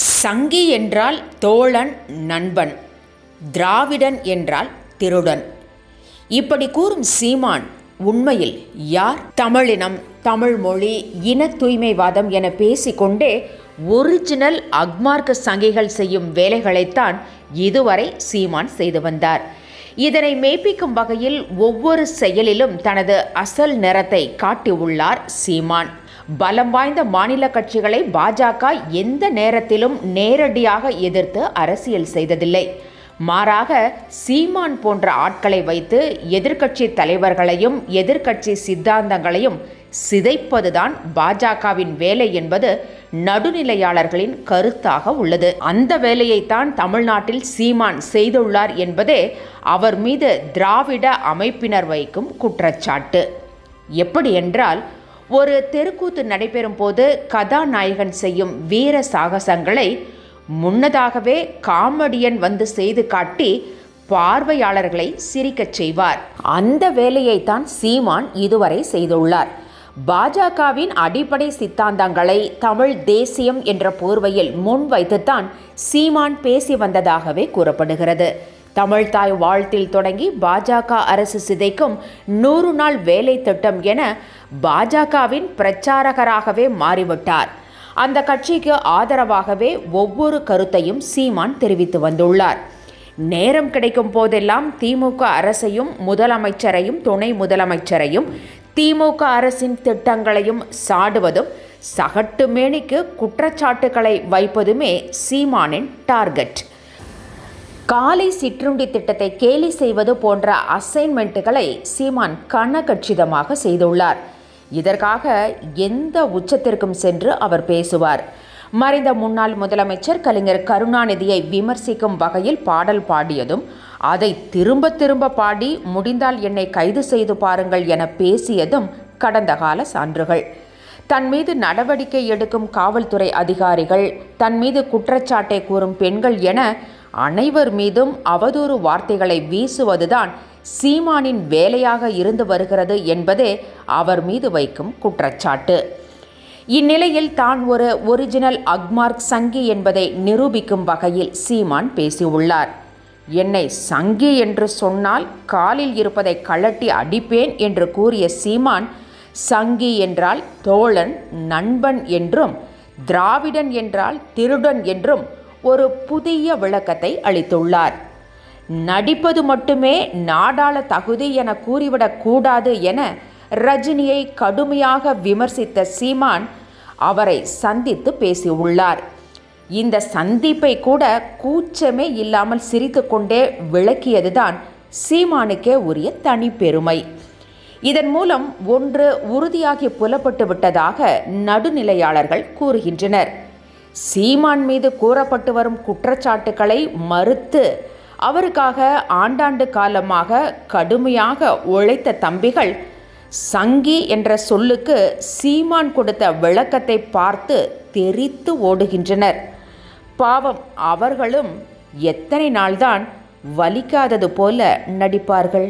சங்கி என்றால் தோழன் நண்பன் திராவிடன் என்றால் திருடன். இப்படி கூறும் சீமான் உண்மையில் யார்? தமிழினம் தமிழ் மொழி இன தூய்மைவாதம் என பேசிக்கொண்டே ஒரிஜினல் அக்மார்க்க சங்கிகள் செய்யும் வேலைகளைத்தான் இதுவரை சீமான் செய்து வந்தார். இதனை மெய்ப்பிக்கும் வகையில் ஒவ்வொரு செயலிலும் தனது அசல் நிறத்தை காட்டியுள்ளார் சீமான். பலம் வாய்ந்த மாநில கட்சிகளை பாஜக எந்த நேரத்திலும் நேரடியாக எதிர்த்து அரசியல் செய்ததில்லை. மாறாக சீமான் போன்ற ஆட்களை வைத்து எதிர்க்கட்சி தலைவர்களையும் எதிர்க்கட்சி சித்தாந்தங்களையும் சிதைப்பதுதான் பாஜகவின் வேலை என்பது நடுநிலையாளர்களின் கருத்தாக உள்ளது. அந்த வேலையைத்தான் தமிழ்நாட்டில் சீமான் செய்துள்ளார் என்பதே அவர் மீது திராவிட அமைப்பினர் வைக்கும் குற்றச்சாட்டு. எப்படி என்றால் ஒரு தெருக்கூத்து நடைபெறும் போது கதாநாயகன் செய்யும் வீர சாகசங்களை முன்னதாகவே காமெடியன் வந்து செய்து காட்டி பார்வையாளர்களை சிரிக்கச் செய்வார். அந்த வேலையைத்தான் சீமான் இதுவரை செய்துள்ளார். பாஜகவின் அடிப்படை சித்தாந்தங்களை தமிழ் தேசியம் என்ற போர்வையில் முன்வைத்துத்தான் சீமான் பேசி வந்ததாகவே கூறப்படுகிறது. தமிழ்தாய் வாழ்த்தில் தொடங்கி பாஜக அரசு சிதைக்கும் நூறு நாள் வேலை திட்டம் என பாஜகவின் பிரச்சாரகராகவே மாறிவிட்டார். அந்த கட்சிக்கு ஆதரவாகவே ஒவ்வொரு கருத்தையும் சீமான் தெரிவித்து வந்துள்ளார். நேரம் கிடைக்கும் போதெல்லாம் திமுக அரசையும் முதலமைச்சரையும் துணை முதலமைச்சரையும் திமுக அரசின் திட்டங்களையும் சாடுவதும் சகட்டு மேனிக்கு குற்றச்சாட்டுகளை வைப்பதுமே சீமானின் டார்கெட். காலை சிற்றுண்டி திட்டத்தை கேலி செய்வது போன்ற அசைன்மெண்ட்டுகளை சீமான் கனகட்சிதமாக செய்துள்ளார். இதற்காக எந்த உச்சத்திற்கும் சென்று அவர் பேசுவார். மறைந்த முன்னாள் முதலமைச்சர் கலைஞர் கருணாநிதியை விமர்சிக்கும் வகையில் பாடல் பாடியதும் அதை திரும்ப திரும்ப பாடி முடிந்தால் என்னை கைது செய்து பாருங்கள் என பேசியதும் கடந்த கால சான்றுகள். தன் மீது நடவடிக்கை எடுக்கும் காவல்துறை அதிகாரிகள் தன் மீது குற்றச்சாட்டை கூறும் பெண்கள் என அனைவர் மீதும் அவதூறு வார்த்தைகளை வீசுவதுதான் சீமானின் வேலையாக இருந்து வருகிறது என்பதே அவர் மீது வைக்கும் குற்றச்சாட்டு. இந்நிலையில் தான் ஒரு ஒரிஜினல் அக்மார்க் சங்கி என்பதை நிரூபிக்கும் வகையில் சீமான் பேசியுள்ளார். என்னை சங்கி என்று சொன்னால் காலில் இருப்பதை கழட்டி அடிப்பேன் என்று கூறிய சீமான் சங்கி என்றால் தோழன் நண்பன் என்றும் திராவிடன் என்றால் திருடன் என்றும் ஒரு புதிய விளக்கத்தை அளித்துள்ளார். நடிப்பது மட்டுமே நாடாள தகுதி என கூறிவிடக்கூடாது என ரஜினியை கடுமையாக விமர்சித்த சீமான் அவரை சந்தித்து பேசியுள்ளார். இந்த சந்திப்பை கூட கூச்சமே இல்லாமல் சிரித்துக்கொண்டே விளக்கியதுதான் சீமானுக்கே உரிய தனிப்பெருமை. இதன் மூலம் ஒன்று உறுதியாகி புலப்பட்டு விட்டதாக நடுநிலையாளர்கள் கூறுகின்றனர். சீமான் மீது கூறப்பட்டு வரும் குற்றச்சாட்டுக்களை மறுத்து அவருக்காக ஆண்டாண்டு காலமாக கடுமையாக உழைத்த தம்பிகள் சங்கி என்ற சொல்லுக்கு சீமான் கொடுத்த விளக்கத்தை பார்த்து தெரித்து ஓடுகின்றனர். பாவம் அவர்களும் எத்தனை நாள்தான் வலிக்காதது போல நடிப்பார்கள்.